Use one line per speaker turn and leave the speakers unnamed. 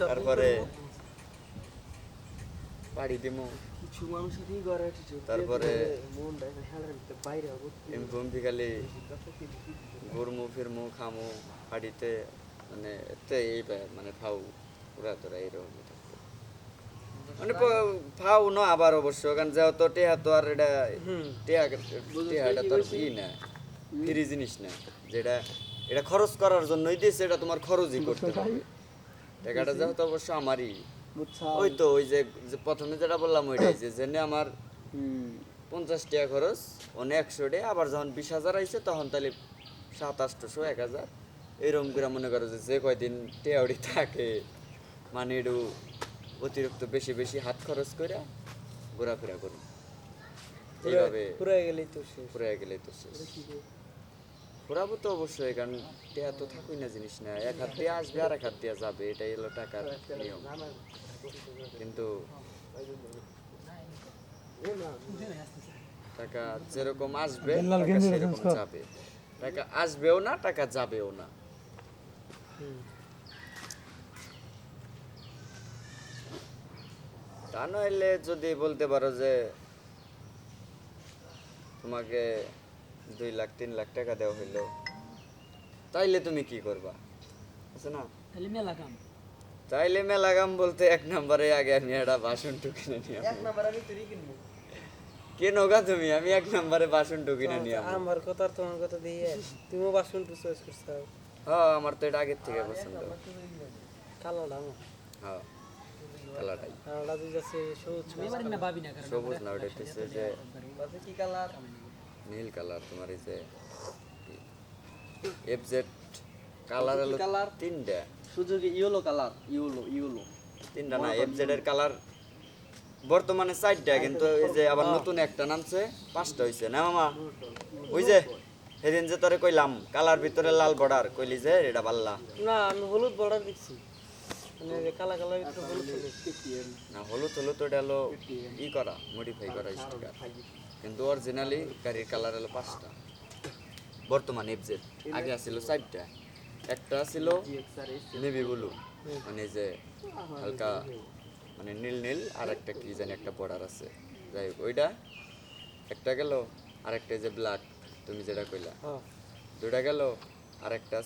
তারপরে পাড়ি দিমু।
কিছু মানুষেরই
তারপরে। ঘুরমু ফিরমু খামু পাড়িতে মানে এতে এই মানে ফাউ পুরা তোরা এইরকম মানে ফাউ ন আবার অবশ্য কারণ যেহেতু টেহা তো আর এটা টেহা টেহাটা তো আর না ফ্রি জিনিস না যেটা এটা খরচ করার জন্যই দিয়েছে এটা তোমার খরচই করতে হবে। টাকাটা যেহেতু অবশ্য আমারই। ওই তো ওই যে প্রথমে যেটা বললাম ওইটাই যে জেনে আমার পঞ্চাশ টাকা খরচ অনেক একশো টাকা আবার যখন বিশ হাজার আইছে তখন তাহলে সাত আটশোশো এক হাজার। এরকম করে মনে করো যে যে কয়দিন টেয়াউড়ি থাকে মানে একটু অতিরিক্ত বেশি বেশি হাত খরচ করে ঘোরাফেরা করুন। এইভাবে
পুরাই গেলেই তো শেষ।
ঘুরে গেলে তো শেষ। ঘোরাবো তো অবশ্যই কারণ টেয়া তো থাকুই না জিনিস না। এক হাত দিয়ে আসবে আর এক হাত দিয়ে যাবে এটাই হলো টাকার নিয়ম। কিন্তু টাকা যেরকম আসবে টাকা সেরকম যাবে। টাকা আসবেও না টাকা যাবেও না। তা নইলে যদি বলতে পারো যে তোমাকে দুই লাখ তিন লাখ টাকা দেওয়া হইল। তাইলে তুমি কি করবা? আছে না?
তাহলে মেলা কাম।
তাইলে মেলা গাম বলতে এক নম্বরে আগে আমি একটা বাসন টুকিনে নিয়ে
এক নাম্বার আমি তুই কিনবো।
কেন গা তুমি? আমি এক নম্বরে বাসন টুকিনে নিয়ে
আমার কথা আর তোমার কথা দিয়ে তুমিও বাসন টু চয়েস করছ।
হ্যাঁ আমার তো এটা আগের থেকে পছন্দ।
কালোটা আমার।
হ্যাঁ কালারটাই
কালোটা দুই যাচ্ছে সবুজ
না ভাবি না কারণ
সবুজ না ওটা হচ্ছে যে
কি কালার?
নীল কালার তোমার এই যে এফজেড কালার হলো
colour?
তিনটা।
সুযোগে ইয়েলো কালার ইয়েলো ইয়েলো।
তিনটা না এফজেড এর কালার বর্তমানে চারটা কিন্তু এই যে আবার নতুন একটা নামছে পাঁচটা হইছে না মামা? ওই যে সেদিন যে তোরে কইলাম কালার ভিতরে লাল বর্ডার কইলি যে এটা পাল্লা।
না আমি হলুদ বর্ডার দেখছি মানে কালা কালার হলুদ
না হলুদ হলুদ ওটা হলো ই করা মডিফাই করা স্টিকার কিন্তু অরিজিনালি গাড়ির কালার হলো পাঁচটা। বর্তমান এফজেড আগে আছিল চারটা। একটা ছিল নেভি ব্লু মানে যে হালকা মানে নীল নীল আর একটা কি জানি একটা বর্ডার আছে। যাই হোক ওইটা। একটা গেল আর একটা যে ব্ল্যাক তুমি যেটা কইলা।
হ্যাঁ।
দুইটা গেল আর একটা